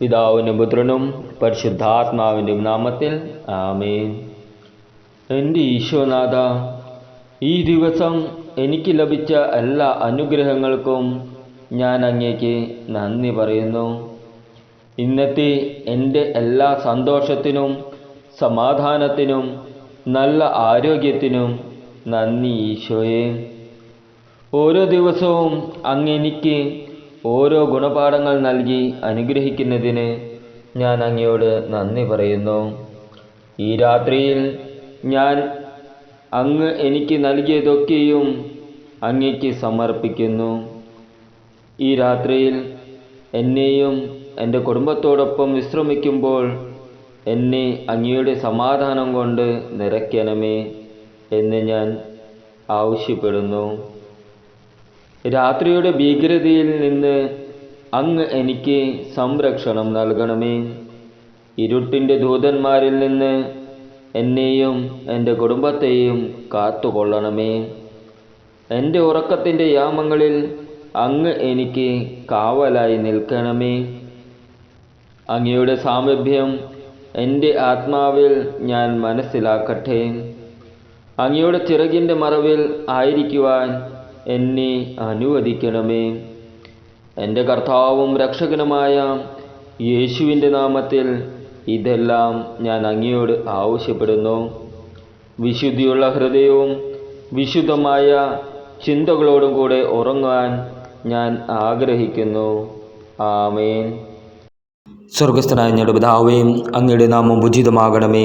പിതാവിനും പുത്രനും പരിശുദ്ധാത്മാവിന്റെയും നാമത്തിൽ ആമേൻ. എന്റെ ഈശോനാഥ ഈ ദിവസം എനിക്ക് ലഭിച്ച എല്ലാ അനുഗ്രഹങ്ങൾക്കും ഞാൻ അങ്ങേക്ക് നന്ദി പറയുന്നു. ഇന്നത്തെ എന്റെ എല്ലാ സന്തോഷത്തിനും സമാധാനത്തിനും നല്ല ആരോഗ്യത്തിനും നന്ദി ഈശോയെ. ഓരോ ദിവസവും അങ്ങ് എനിക്ക് ഓരോ ഗുണപാഠങ്ങൾ നൽകി അനുഗ്രഹിക്കുന്നതിന് ഞാൻ അങ്ങയോട് നന്ദി പറയുന്നു. ഈ രാത്രിയിൽ ഞാൻ അങ്ങ് എനിക്ക് നൽകിയതൊക്കെയും അങ്ങയ്ക്ക് സമർപ്പിക്കുന്നു. ഈ രാത്രിയിൽ എന്നെയും എന്റെ കുടുംബത്തോടൊപ്പം വിശ്രമിക്കുമ്പോൾ എന്നെ അങ്ങയുടെ സമാധാനം കൊണ്ട് നിറയ്ക്കണമേ എന്ന് ഞാൻ ആവശ്യപ്പെടുന്നു. രാത്രിയുടെ ഭീകരതയിൽ നിന്ന് അങ്ങ് എനിക്ക് സംരക്ഷണം നൽകണമേ. ഇരുട്ടിന്റെ ദൂതന്മാരിൽ നിന്ന് എന്നെയും എന്റെ കുടുംബത്തെയും കാത്തുകൊള്ളണമേ. എന്റെ ഉറക്കത്തിന്റെ യാമങ്ങളിൽ അങ്ങ് എനിക്ക് കാവലായി നിൽക്കണമേ. അങ്ങയുടെ സാമീപ്യം എന്റെ ആത്മാവിൽ ഞാൻ മനസ്സിലാക്കട്ടെ. അങ്ങയുടെ ചിറകിന്റെ മറവിൽ ആയിരിക്കുവാൻ എന്നെ അനുവദിക്കണമേ. എന്റെ കർത്താവും രക്ഷകനുമായ യേശുവിന്റെ നാമത്തിൽ ഇതെല്ലാം ഞാൻ അങ്ങയോട് ആവശ്യപ്പെടുന്നു. വിശുദ്ധിയുള്ള ഹൃദയവും വിശുദ്ധമായ ചിന്തകളോടും കൂടെ ഉറങ്ങാൻ ഞാൻ ആഗ്രഹിക്കുന്നു. ആമേൻ. സ്വർഗസ്ഥനായ ഞങ്ങളുടെ പിതാവേയും അങ്ങയുടെ നാമം ഉചിതമാകണമേ.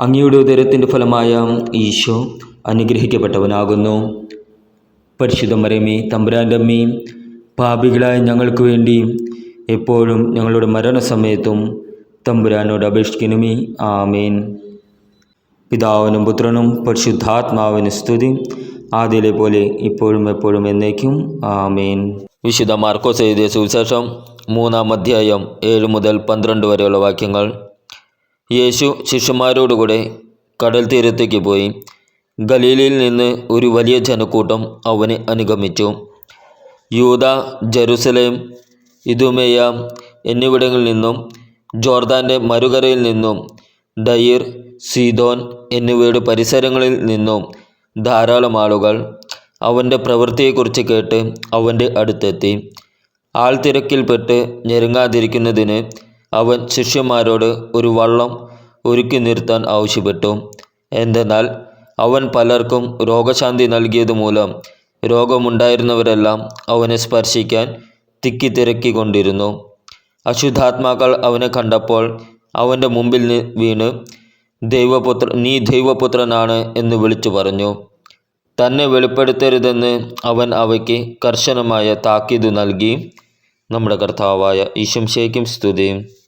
അങ്ങയുടെ ഉദരത്തിന്റെ ഫലമായ ഈശോ അനുഗ്രഹിക്കപ്പെട്ടവനാകുന്നു. പരിശുദ്ധ തമ്പുരാന്റമ്മേ തമ്പുരാന്റെ പാപികളായ ഞങ്ങൾക്ക് വേണ്ടി എപ്പോഴും ഞങ്ങളുടെ മരണസമയത്തും തമ്പുരാനോട് അപേക്ഷിക്കണമേ. ആമേൻ. പിതാവിനും പുത്രനും പരിശുദ്ധാത്മാവിന് സ്തുതി. ആദ്യയിലെ പോലെ ഇപ്പോഴും എപ്പോഴും എന്നേക്കും. ആമേൻ. വിശുദ്ധ മാർക്കോസ് എഴുതിയ സുവിശേഷം മൂന്നാം അധ്യായം ഏഴ് മുതൽ പന്ത്രണ്ട് വരെയുള്ള വാക്യങ്ങൾ. യേശു ശിഷ്യന്മാരോടുകൂടെ കടൽ തീരത്തേക്ക് പോയി. ഗലീലയിൽ നിന്ന് ഒരു വലിയ ജനക്കൂട്ടം അവനെ അനുഗമിച്ചു. യൂത ജെറുസലേം ഇതുമേയ എന്നിവിടങ്ങളിൽ നിന്നും ജോർദാന്റെ മറുകരയിൽ നിന്നും ഡയിർ സീതോൻ എന്നിവയുടെ പരിസരങ്ങളിൽ നിന്നും ധാരാളം ആളുകൾ അവന്റെ പ്രവൃത്തിയെക്കുറിച്ച് കേട്ട് അവന്റെ അടുത്തെത്തി. ആൾത്തിരക്കിൽപ്പെട്ട് ഞെരുങ്ങാതിരിക്കുന്നതിന് അവൻ ശിഷ്യന്മാരോട് ഒരു വള്ളം ഒരുക്കി നിർത്താൻ ആവശ്യപ്പെട്ടു. എന്തെന്നാൽ അവൻ പലർക്കും രോഗശാന്തി നൽകിയത് മൂലം രോഗമുണ്ടായിരുന്നവരെല്ലാം അവനെ സ്പർശിക്കാൻ തിക്കി തിരക്കിക്കൊണ്ടിരുന്നു അശുദ്ധാത്മാക്കൾ അവനെ കണ്ടപ്പോൾ അവന്റെ മുമ്പിൽ വീണ് ദൈവപുത്ര നീ ദൈവപുത്രനാണ് എന്ന് വിളിച്ചു പറഞ്ഞു. തന്നെ വെളിപ്പെടുത്തരുതെന്ന് അവൻ അവയ്ക്ക് കർശനമായ താക്കീത് നൽകി. നമ്മുടെ കർത്താവായ ഈശംശയ്ക്കും സ്തുതിയും.